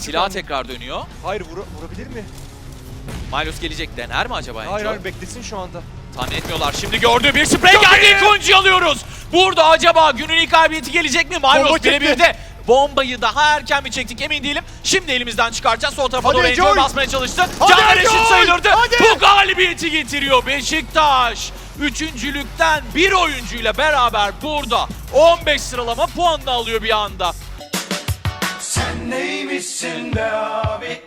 Silah tekrar dönüyor. Hayır vura- vurabilir mi? Milos gelecek. Dener mi acaba Hayır hayır beklesin şu anda. Tahmin etmiyorlar. Şimdi gördüğü bir sprey geldi. İlk alıyoruz. Burada acaba günün ilk galibiyeti gelecek mi? Milos birebir de bombayı daha erken mi çektik emin değilim. Şimdi elimizden çıkaracağız. Sol tarafa Hadi doğru Enjoy. Basmaya çalıştı. Caner eşit sayılırdı. Hadi. Bu galibiyeti getiriyor Beşiktaş. Üçüncülükten bir oyuncuyla beraber burada 15 sıralama puanını alıyor bir anda. Sen neymişsin be abi?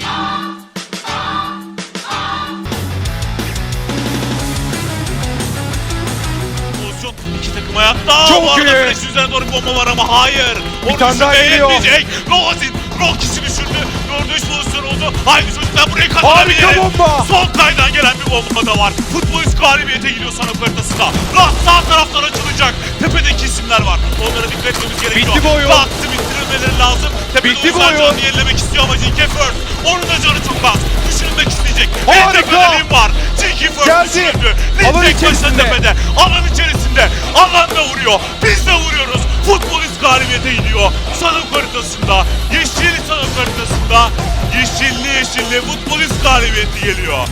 pozisyon. İki takım hayatta. Çok Bu arada iyi. Fresh üzerine doğru bir bomba var ama hayır. Onu tane daha düşürmeye geliyor. yetmeyecek. Lovazin Rocky'si düşürdü. Dördüncü pozisyon oldu. Haydi çocuklar burayı Harika kazanabiliriz. bomba. Son kaydan gelen bir bomba da var. Futbolist galibiyete gidiyor sanok haritasında. Rahat sağ taraftan açılacak. Tepedeki isimler var. Onlara dikkat etmemiz gerekiyor. Bitti bu oyun. Rahat'ı bitirilmeleri lazım. Tepede Bitti bu Oğuzhan oyun. Can'ı yenilemek istiyor ama Jinke First. Onun da canı çok az. Düşürülmek isteyecek. Harika. Lim var. Jinke First Geldi. düşürüldü. Alan tek başına içerisinde. tepede. Alan içerisinde. Alanda vuruyor. Biz de vuruyoruz. Futbolist galibiyete gidiyor. Sanok haritasında. Yeşil sanok haritasında. Yeşilli yeşilli futbolist galibiyeti geliyor.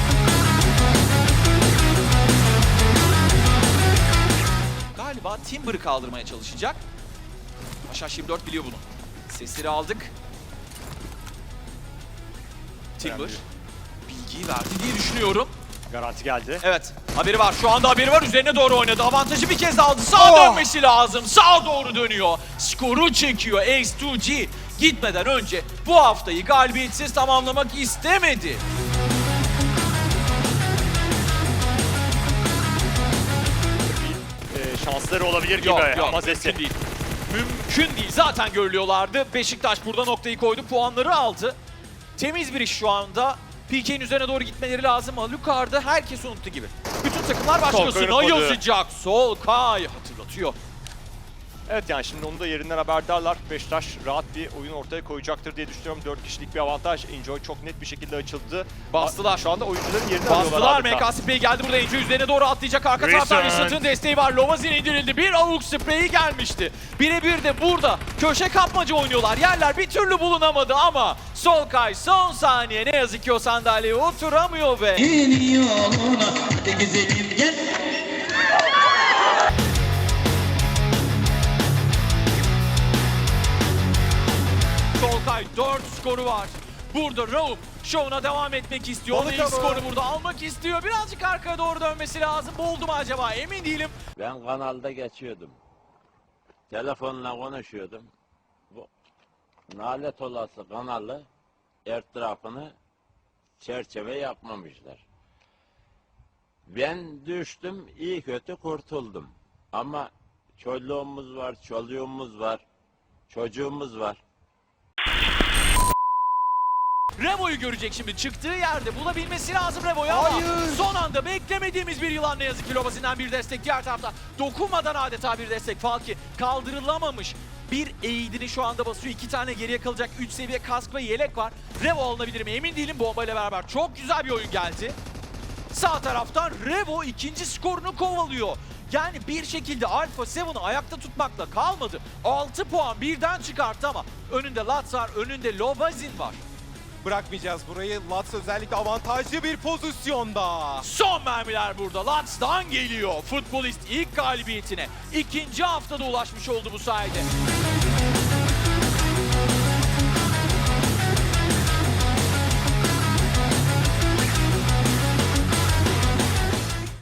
Galiba Timber'ı kaldırmaya çalışacak. Aşağı 24 biliyor bunu. Sesleri aldık. Timber bilgiyi verdi diye düşünüyorum. Garanti geldi. Evet haberi var şu anda haberi var üzerine doğru oynadı. Avantajı bir kez aldı. Sağa Oh! dönmesi lazım. Sağa doğru dönüyor. Skoru çekiyor Ace2G. Gitmeden önce bu haftayı galibiyetsiz tamamlamak istemedi. Ee, şansları olabilir gibi Yok yok ama Zesi. değil. Mümkün değil. Zaten görülüyorlardı. Beşiktaş burada noktayı koydu. Puanları aldı. Temiz bir iş şu anda. PK'nin üzerine doğru gitmeleri lazım ama Lucar'da herkes unuttu gibi. Bütün takımlar başlıyor. Solkay Sına unutmadı. yazacak. Solkay hatırlatıyor. Evet yani şimdi onu da yerinden haberdarlar. Beşiktaş rahat bir oyun ortaya koyacaktır diye düşünüyorum. 4 kişilik bir avantaj. Enjoy çok net bir şekilde açıldı. Bastılar. Şu anda oyuncuların yerini alıyorlar Bastılar. adeta. MKSP geldi burada Enjo üzerine doğru atlayacak. Arka taraftan. Recent'ın desteği var. Lovazin indirildi. Bir avuk spreyi gelmişti. Birebir de burada köşe kapmaca oynuyorlar. Yerler bir türlü bulunamadı ama Solkay son saniye ne yazık ki o sandalyeye oturamıyor ve Yeni yoluna güzelim gel 4 skoru var. Burada Raum şovuna devam etmek istiyor. Onun Balık ilk skoru burada almak istiyor. Birazcık arkaya doğru dönmesi lazım. Buldu mu acaba? Emin değilim. Ben kanalda geçiyordum. Telefonla konuşuyordum. Bu nalet olası kanalı etrafını çerçeve yapmamışlar. Ben düştüm, iyi kötü kurtuldum. Ama çoluğumuz var, çoluğumuz var, çocuğumuz var. Revo'yu görecek şimdi. Çıktığı yerde bulabilmesi lazım Revo'yu ama Hayır. son anda beklemediğimiz bir yılan ne yazık ki Lobazin'den bir destek. Diğer tarafta dokunmadan adeta bir destek. Falki kaldırılamamış. Bir eğidini şu anda basıyor. İki tane geriye kalacak. Üç seviye kask ve yelek var. Revo alınabilir mi? Emin değilim bombayla beraber. Çok güzel bir oyun geldi. Sağ taraftan Revo ikinci skorunu kovalıyor. Yani bir şekilde Alpha 7'ı ayakta tutmakla kalmadı. 6 puan birden çıkarttı ama önünde Lats var, önünde Lovazin var. Bırakmayacağız burayı. Lats özellikle avantajlı bir pozisyonda. Son mermiler burada. Lats'tan geliyor. Futbolist ilk galibiyetine ikinci haftada ulaşmış oldu bu sayede.